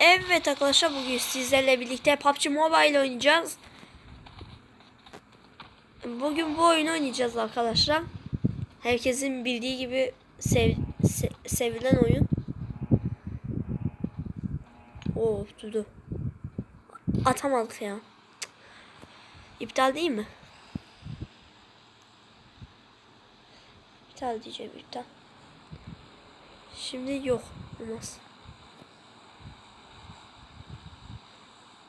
Evet arkadaşlar bugün sizlerle birlikte PUBG Mobile oynayacağız. Bugün bu oyunu oynayacağız arkadaşlar. Herkesin bildiği gibi sev, se- sevilen oyun. Oo durdu. Atamadık ya. İptal değil mi? İptal diyeceğim iptal. Şimdi yok. Olmaz.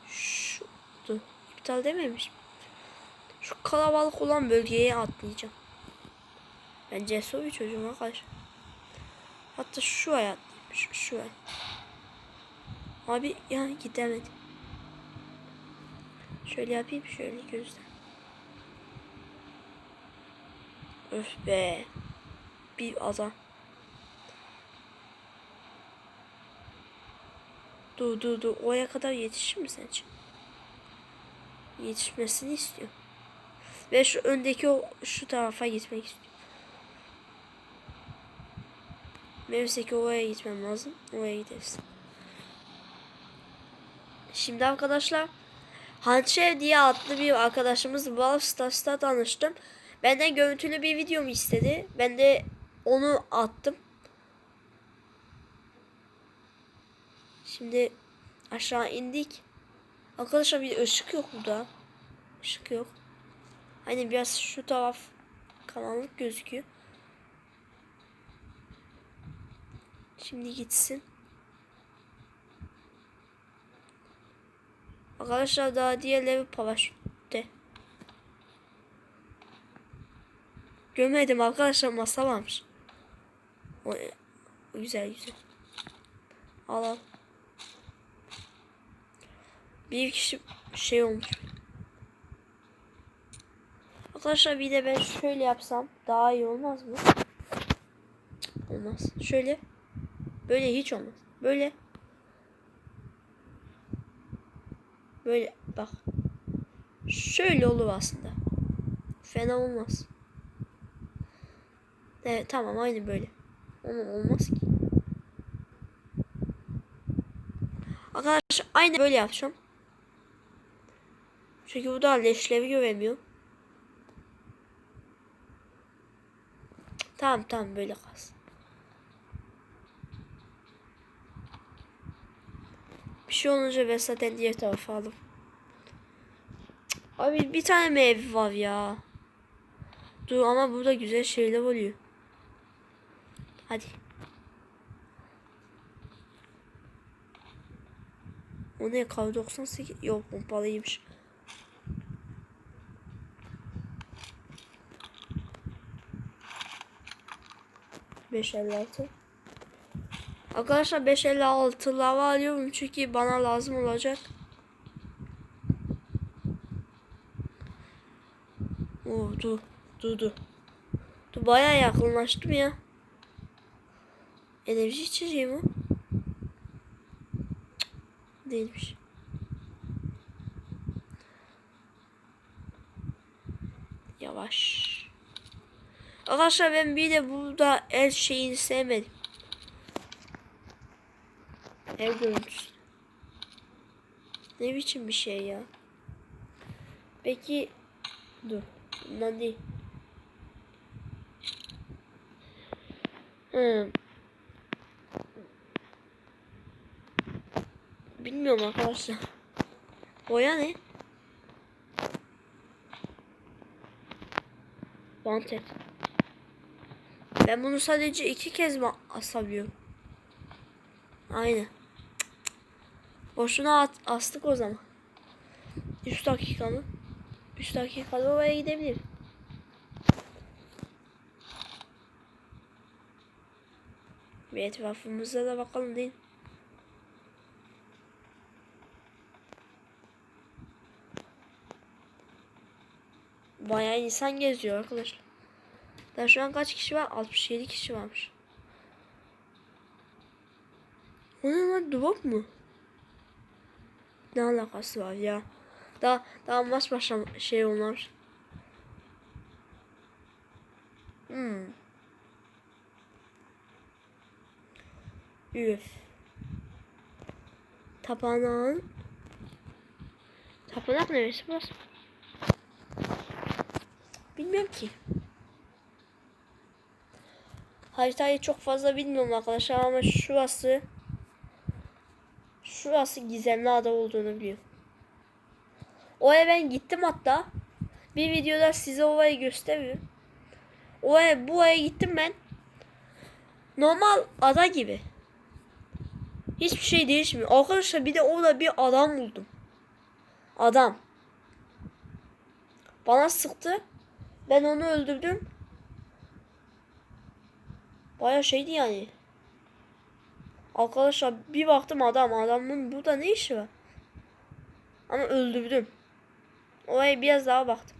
Şu dur, iptal dememiş. Şu kalabalık olan bölgeye atlayacağım. Ben cesur bir çocuğum arkadaşlar. Hatta şu ay. Şu, şu ay. Abi ya gidemedim. Şöyle yapayım şöyle gözden. Öf be. Bir adam. Dur dur dur. Oraya kadar yetişir mi sence? Yetişmesini istiyorum. Ve şu öndeki o şu tarafa gitmek istiyorum. Neyse ki oraya gitmem lazım. Oraya gideriz. Şimdi arkadaşlar Hançer diye adlı bir arkadaşımız Brawl Stars'ta tanıştım. Benden görüntülü bir videomu istedi. Ben de onu attım. Şimdi aşağı indik. Arkadaşlar bir ışık yok burada. Işık yok. Hani biraz şu taraf karanlık gözüküyor. Şimdi gitsin. Arkadaşlar daha diğerleri paraşütte. Görmedim arkadaşlar masa varmış. O, güzel güzel. Al. Bir kişi şey olmuş. Arkadaşlar bir de ben şöyle yapsam daha iyi olmaz mı? Olmaz. Şöyle. Böyle hiç olmaz. Böyle. Böyle bak. Şöyle olur aslında. Fena olmaz. Evet tamam aynı böyle. Ama olmaz ki. Arkadaşlar aynı böyle yapacağım. Çünkü bu da leşlevi göremiyor. Tamam tamam böyle kalsın. Bir şey olunca ben zaten diğer tarafa aldım. Abi bir tane ev var ya? Dur ama burada güzel şeyler oluyor. Hadi. O ne kar 98 yok pompalıymış. Beş elli altı. Arkadaşlar 556 lava alıyorum çünkü bana lazım olacak. Oo dur dur dur. Dur bayağı yakınlaştım ya. Enerji içeceği mi? Değilmiş. Yavaş. Arkadaşlar ben bir de burada el şeyini sevmedim. El görüntüsü. Ne biçim bir şey ya. Peki dur. Bundan değil. Hmm. Bilmiyorum arkadaşlar. Boya ne? Wanted. Ben bunu sadece iki kez mi asabiliyorum? Aynen. Boşuna at, astık o zaman. 3 dakika mı? 3 dakikada oraya gidebilirim. Bir etrafımıza da bakalım değil. Bayağı insan geziyor arkadaşlar. Daha şu an kaç kişi var? 67 kişi varmış. O ne lan drop mu? Ne alakası var ya? Daha daha baş başa şey olmamış. Hmm. Üf. Tapınağın Tapınak neresi burası? Bilmiyorum ki. Haritayı çok fazla bilmiyorum arkadaşlar ama şurası şurası gizemli ada olduğunu biliyorum. Oraya ben gittim hatta. Bir videoda size orayı gösteriyorum. Oraya bu aya gittim ben. Normal ada gibi. Hiçbir şey değişmiyor. Arkadaşlar bir de orada bir adam buldum. Adam. Bana sıktı. Ben onu öldürdüm. Baya şeydi yani. Arkadaşlar bir baktım adam. Adamın burada ne işi var? Ama öldürdüm. Oraya biraz daha baktım.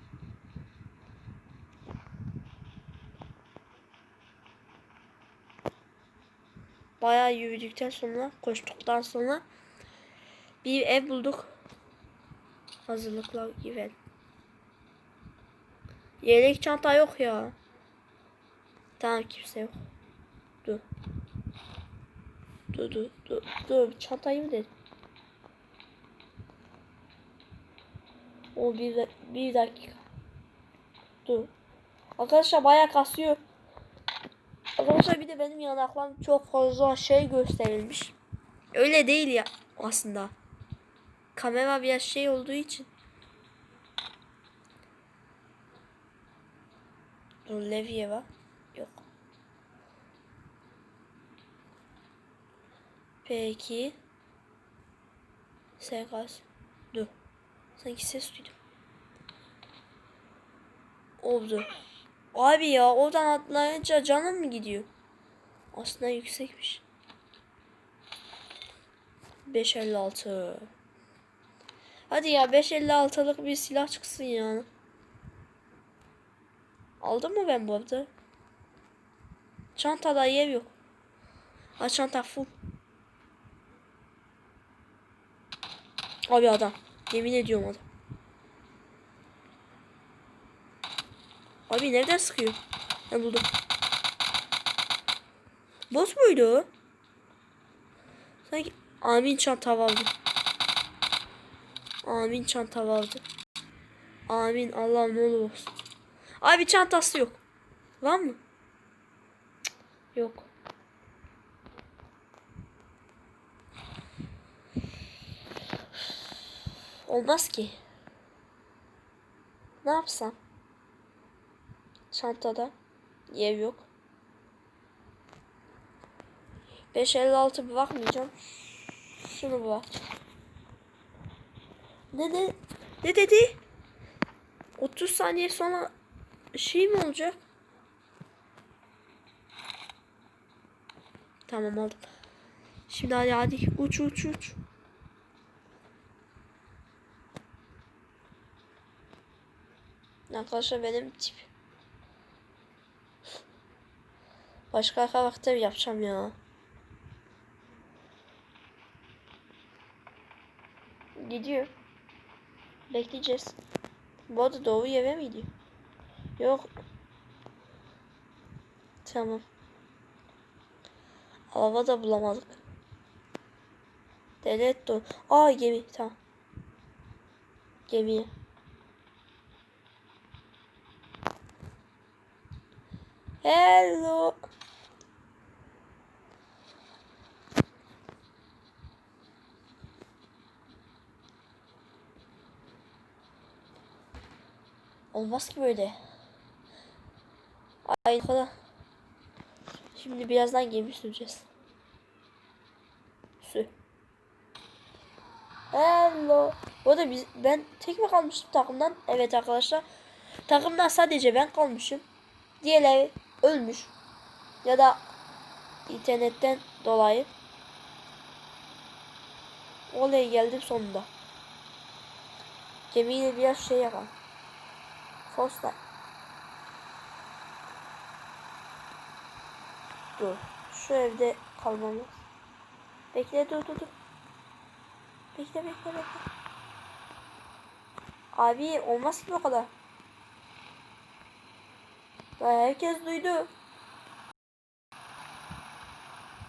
Bayağı yürüdükten sonra, koştuktan sonra bir ev bulduk. Hazırlıklar gibi. Yelek çanta yok ya. Tamam kimse yok. Dur. Dur dur dur. Dur çantayı mı dedim. O bir, bir dakika. Dur. Arkadaşlar bayağı kasıyor. Arkadaşlar bir de benim yanaklarım çok fazla şey gösterilmiş. Öyle değil ya aslında. Kamera biraz şey olduğu için. Dur levye var. Peki. Serkas. Dur. Sanki ses duydum. Oldu. Abi ya oradan atlayınca canım mı gidiyor? Aslında yüksekmiş. 556. Hadi ya 556'lık bir silah çıksın ya. Aldım mı ben bu arada? Çantada yer yok. Ha çanta full. Abi adam. Yemin ediyorum adam. Abi nereden sıkıyor? Ben buldum. Boss muydu o? Sanki Amin çanta vardı. Amin çanta vardı. Amin Allah'ım ne olur olsun. Abi çantası yok. Var mı? Cık, Yok. Olmaz ki. Ne yapsam? Çantada yer yok. 556 bir bakmayacağım. Şunu bak. Ne ne ne dedi? 30 saniye sonra şey mi olacak? Tamam aldım. Şimdi hadi hadi uç uç uç. Arkadaşlar benim tip. Başka karakter yapacağım ya. Gidiyor. Bekleyeceğiz. Bu arada doğru yere mi gidiyor? Yok. Tamam. Hava da bulamadık. Devlet don. Aa gemi tamam. Gemiye. Hello. Olmaz ki böyle. Ay kadar. Şimdi birazdan gemi süreceğiz. Sür. Hello. Bu arada biz, ben tek mi kalmıştım takımdan? Evet arkadaşlar. Takımdan sadece ben kalmışım. Diğerleri ölmüş. Ya da internetten dolayı. Olaya geldim sonunda. Gemiyle biraz şey yapalım. Fosla. Dur. Şu evde kalmamız. Bekle dur dur dur. Bekle bekle bekle. Abi olmaz ki bu kadar. Herkes duydu.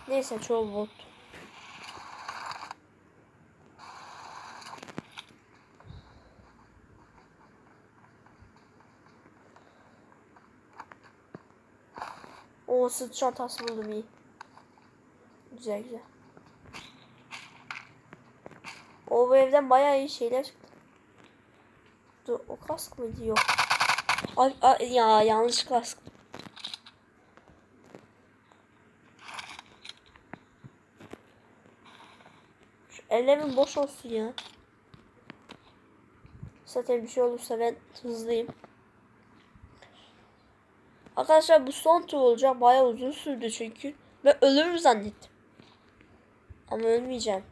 Neyse çoğu bot. O sırt çantası buldum iyi. Güzel güzel. O bu evden bayağı iyi şeyler çıktı. Dur o kask mıydı yok. Ay, ay, ya yanlış kask. Şu ellerim boş olsun ya. Zaten bir şey olursa ben hızlıyım. Arkadaşlar bu son tur olacak. Bayağı uzun sürdü çünkü. Ve ölürüm zannettim. Ama ölmeyeceğim.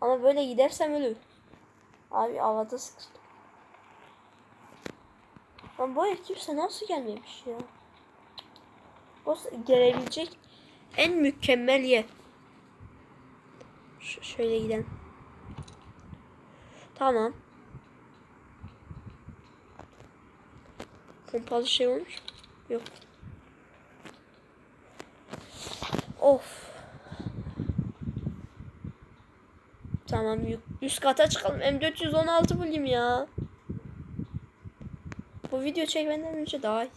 Ama böyle gidersem ölür. Abi havada sıkıştım. Lan bu kimse nasıl gelmemiş ya? Bu gelebilecek en mükemmel yer. Ş- şöyle gidelim. Tamam. Pompalı şey olmuş. Yok. Of. Tamam üst kata çıkalım. M416 bulayım ya. Bu video çekmeden önce daha iyi.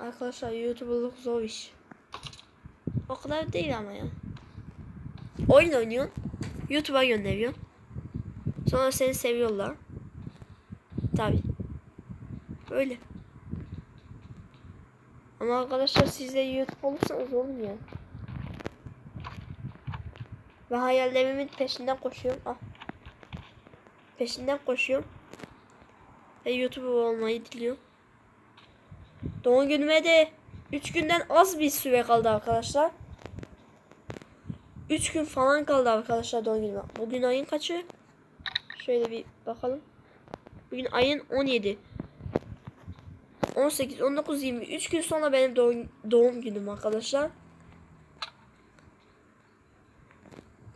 Arkadaşlar YouTuber'lık zor iş. O kadar değil ama ya. Oyun oynuyorsun. YouTube'a gönderiyorsun. Sonra seni seviyorlar. Tabi. Böyle. Ama arkadaşlar siz de YouTube olursanız olur ya. Ve hayallerimin peşinden koşuyorum. Ah. Peşinden koşuyorum. Ve YouTuber olmayı diliyorum. Doğum günüme de 3 günden az bir süre kaldı arkadaşlar. 3 gün falan kaldı arkadaşlar doğum günüme. Bugün ayın kaçı? Şöyle bir bakalım. Bugün ayın 17. 18, 19, 20. 3 gün sonra benim doğum, doğum günüm arkadaşlar.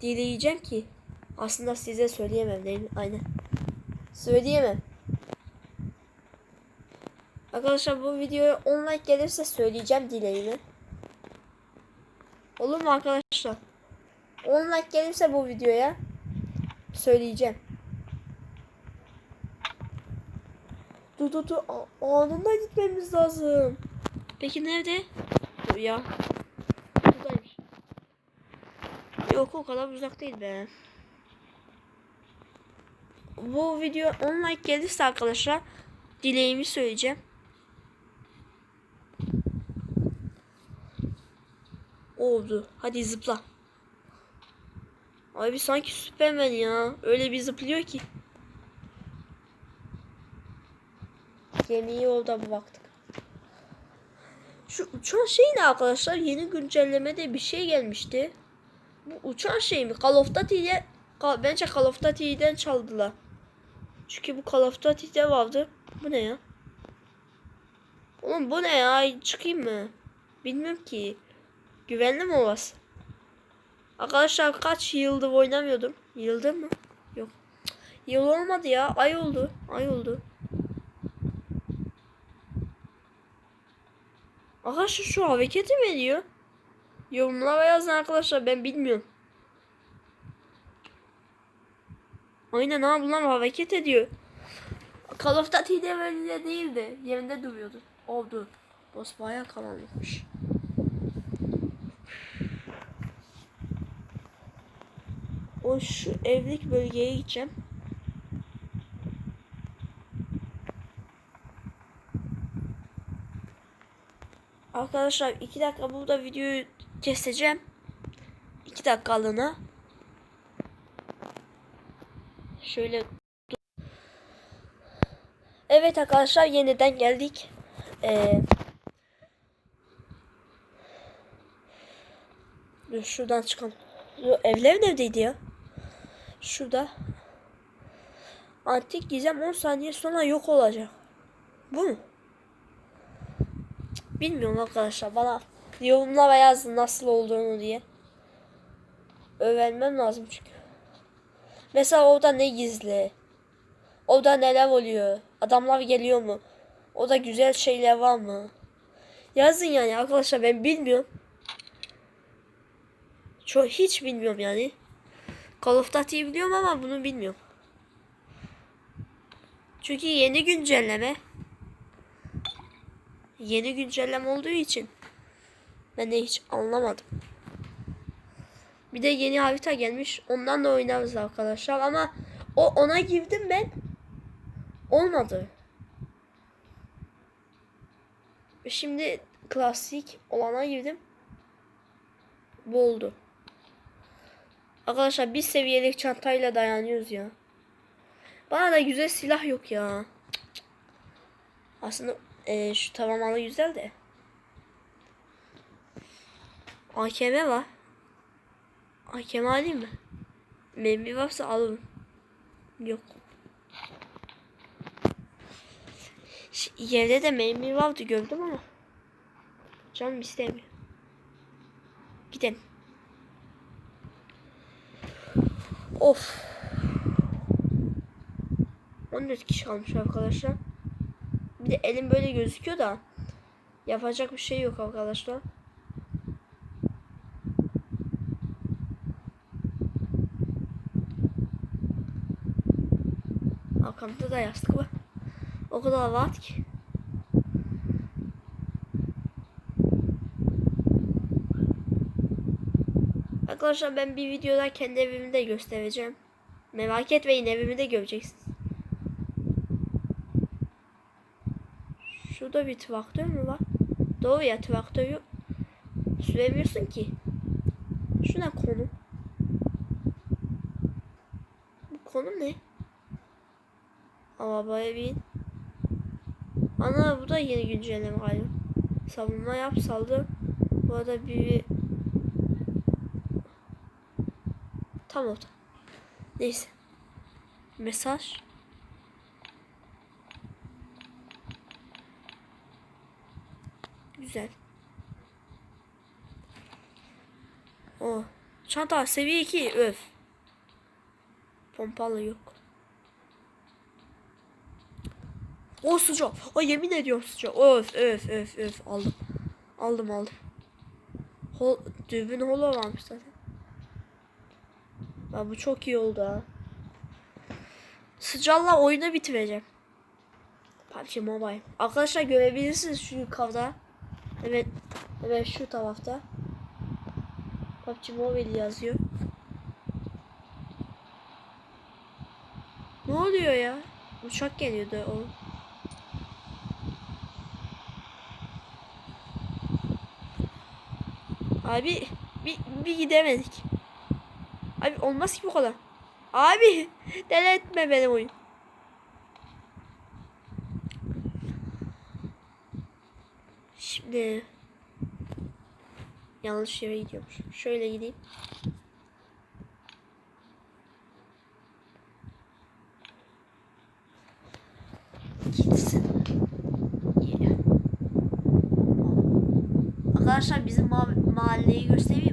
Dileyeceğim ki. Aslında size söyleyemem değil mi? Aynen. Söyleyemem. Arkadaşlar bu videoya 10 like gelirse söyleyeceğim dileğimi. Olur mu arkadaşlar? 10 like gelirse bu videoya söyleyeceğim. Dur dur dur anında gitmemiz lazım. Peki nerede? Dur ya. Buradaymış. Yok o kadar uzak değil be. Bu video 10 like gelirse arkadaşlar dileğimi söyleyeceğim. Oldu. Hadi zıpla. Abi sanki Süpermen ya. Öyle bir zıplıyor ki. Yeni yolda baktık. Şu uçan şey ne arkadaşlar? Yeni güncellemede bir şey gelmişti. Bu uçan şey mi? Call of Duty'de bence Call of Duty'den çaldılar. Çünkü bu Call of Duty'de vardı. Bu ne ya? Oğlum bu ne ya? Çıkayım mı? Bilmiyorum ki. Güvenli mi orası? Arkadaşlar kaç yıldır oynamıyordum. Yıldır mı? Yok. Yıl olmadı ya. Ay oldu. Ay oldu. Arkadaşlar şu hareketi mi ediyor? Yorumlara yazın arkadaşlar ben bilmiyorum. Aynen abi bunlar hareket ediyor. Call of Duty'de böyle değildi. Yerinde duruyordu. Oldu. Boss bayağı karanlıkmış. O şu evlilik bölgeye gideceğim. Arkadaşlar iki dakika burada videoyu keseceğim. İki dakikalığına. Şöyle Evet arkadaşlar yeniden geldik. Ee, şuradan. Dur, evler neredeydi ya? Şurada. Antik gizem 10 saniye sonra yok olacak. Bu mu? Bilmiyorum arkadaşlar. Bana yorumlara yazın nasıl olduğunu diye. Öğrenmem lazım çünkü. Mesela orada ne gizli? Orada neler oluyor? Adamlar geliyor mu? Orada güzel şeyler var mı? Yazın yani arkadaşlar ben bilmiyorum. Çok hiç bilmiyorum yani. Call of Duty'yi biliyorum ama bunu bilmiyorum. Çünkü yeni güncelleme. Yeni güncelleme olduğu için ben de hiç anlamadım. Bir de yeni harita gelmiş. Ondan da oynarız arkadaşlar ama o ona girdim ben. Olmadı. Şimdi klasik olana girdim. Bu oldu. Arkadaşlar bir seviyelik çantayla dayanıyoruz ya. Bana da güzel silah yok ya. Aslında e, şu tamamalı güzel de. AKM var. AKM alayım mı? Mermi varsa alırım. Yok. Yerde de mermi vardı gördüm ama. Canım istemiyor. Gidelim. Of. 14 kişi kalmış arkadaşlar. Bir de elim böyle gözüküyor da yapacak bir şey yok arkadaşlar. Arkamda da yastık var. O kadar rahat ki. Arkadaşlar ben bir videoda kendi evimi de göstereceğim. Merak etmeyin evimi de göreceksiniz. Şurada bir traktör mü var? Doğru ya traktörü süremiyorsun ki. Şuna konu. Bu konu ne? Arabaya bin. Ana bu da yeni güncelleme galiba. Savunma yap saldır. Bu arada bir Tam oldu. Neyse. Mesaj. Güzel. O. Çanta seviye 2 öf. Pompalı yok. O sıcak. O yemin ediyorum sıcak. Öf öf öf öf aldım. Aldım aldım. Hol, dürbün holo varmış zaten. Ya bu çok iyi oldu ha. Sıcakla oyunu bitireceğim. PUBG Mobile. Arkadaşlar görebilirsiniz şu yukarıda. Evet. Evet şu tarafta. PUBG Mobile yazıyor. Ne oluyor ya? Uçak geliyordu o. Abi bir, bir gidemedik. Abi olmaz ki bu kadar. Abi deli etme benim oyun. Şimdi yanlış yere gidiyormuş. Şöyle gideyim. Gitsin. Arkadaşlar bizim ma- mahalleyi göstereyim?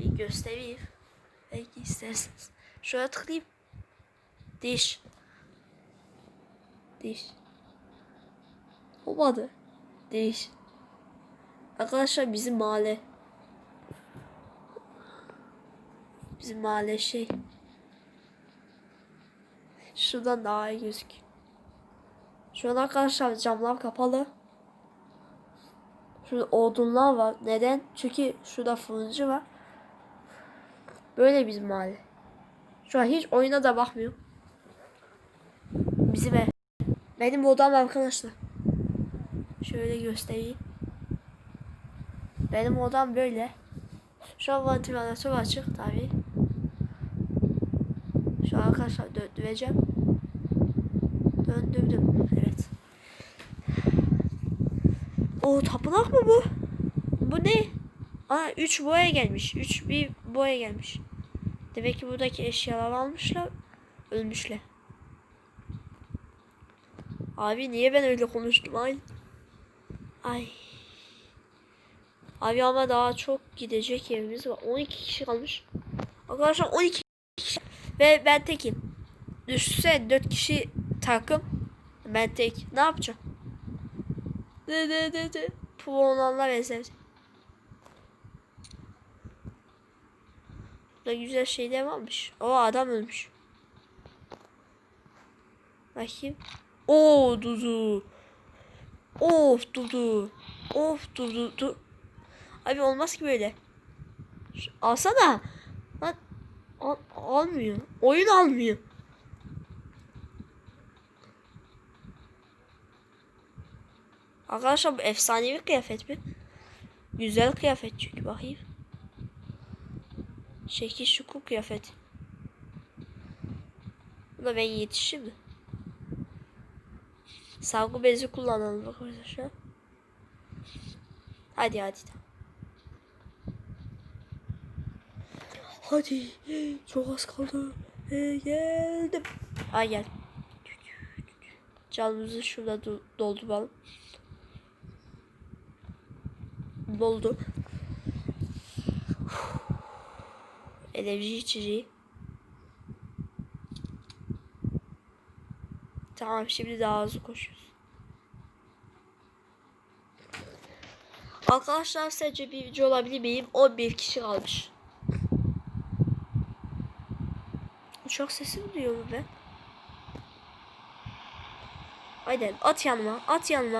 Bir göstereyim. Belki isterseniz. Şöyle tıklayayım. Diş. Diş. Olmadı. Diş. Arkadaşlar bizim mahalle. Bizim mahalle şey. Şuradan daha iyi gözüküyor. Şu an arkadaşlar camlar kapalı. Şurada odunlar var. Neden? Çünkü şurada fırıncı var. Böyle bizim mahalle. Şu an hiç oyuna da bakmıyor. Bizim ev. Benim odam arkadaşlar. Şöyle göstereyim. Benim odam böyle. Şu an vantilatör açık tabi. Şu an arkadaşlar döndüreceğim. Döndürdüm. Evet. O tapınak mı bu? Bu ne? Aa 3 boya gelmiş. 3 bir boya gelmiş. Demek ki buradaki eşyaları almışlar. Ölmüşler. Abi niye ben öyle konuştum ay? Ay. Abi ama daha çok gidecek yerimiz var. 12 kişi kalmış. Arkadaşlar 12 kişi. Ve ben tekim. Düşse 4 kişi takım. Ben tek. Ne yapacağım? Dı dı dı dı. Puanlarla benzer. Burada güzel şeyler varmış. O adam ölmüş. Bakayım. Oo duzu. Of durdu. Of durdu. Dur. Abi olmaz ki böyle. Şu- Alsana. Al, almıyor. Oyun almıyor. Arkadaşlar bu efsanevi kıyafet mi? Güzel kıyafet çünkü bakayım. Şekil şukul kıyafet. Bu da ben yetişir mi? Sargı bezi kullanalım arkadaşlar. Hadi hadi. Hadi. Çok az kaldı. Ee, geldim. Ay gel. Canımızı şurada do- dolduralım. Doldu. Enerji içeceği. Tamam şimdi daha hızlı koşuyoruz. Arkadaşlar sence bir video olabilir miyim? 11 kişi kalmış. Uçak sesi duyuyor mu ben? Aynen at yanıma at yanıma.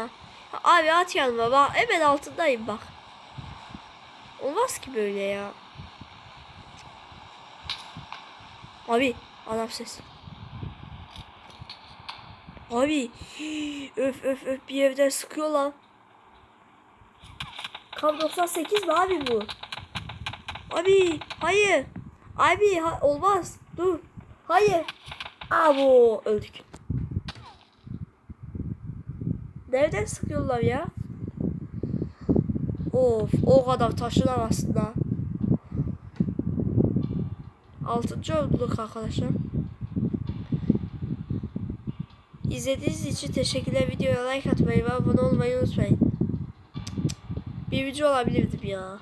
Ya Abi at yanıma bak hemen altındayım bak. Olmaz ki böyle ya. Abi adam ses. Abi öf öf öf bir evden sıkıyor lan. Kam 98 mi abi bu? Abi hayır. Abi ha, olmaz. Dur. Hayır. Abo öldük. Nereden sıkıyorlar ya? Of o kadar taşınamazsın da. 6. olduk arkadaşlar. İzlediğiniz için teşekkürler. Videoya like atmayı ve abone olmayı unutmayın. Bir video olabilirdim ya.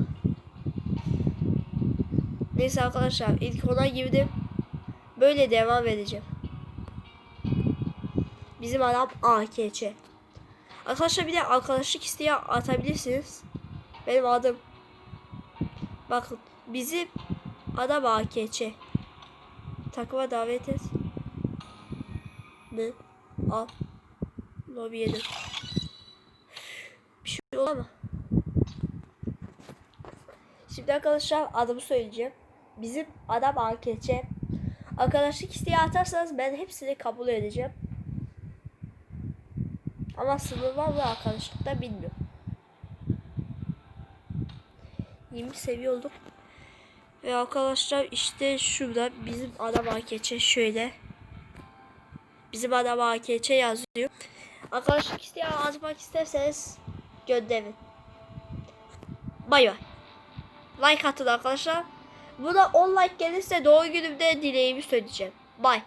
Neyse arkadaşlar ilk ona girdim. Böyle devam edeceğim. Bizim adam AKÇ. Arkadaşlar bir de arkadaşlık isteği atabilirsiniz. Benim adım. Bakın bizi adam AKÇ. Takıma davet et. Ne? Al. Lobiye dön. Bir şey olur mu? Şimdi arkadaşlar adımı söyleyeceğim. Bizim adam AKÇ. Arkadaşlık isteği atarsanız ben hepsini kabul edeceğim. Ama sınır var mı arkadaşlıkta bilmiyorum. 20 seviye olduk. Ve arkadaşlar işte şurada bizim adam AKÇ şöyle. Bizim adam AKÇ yazıyor. Arkadaşlık isteği atmak isterseniz gönderin. Bay bay. Like atın arkadaşlar. Buna 10 like gelirse doğum günümde dileğimi söyleyeceğim. Bye.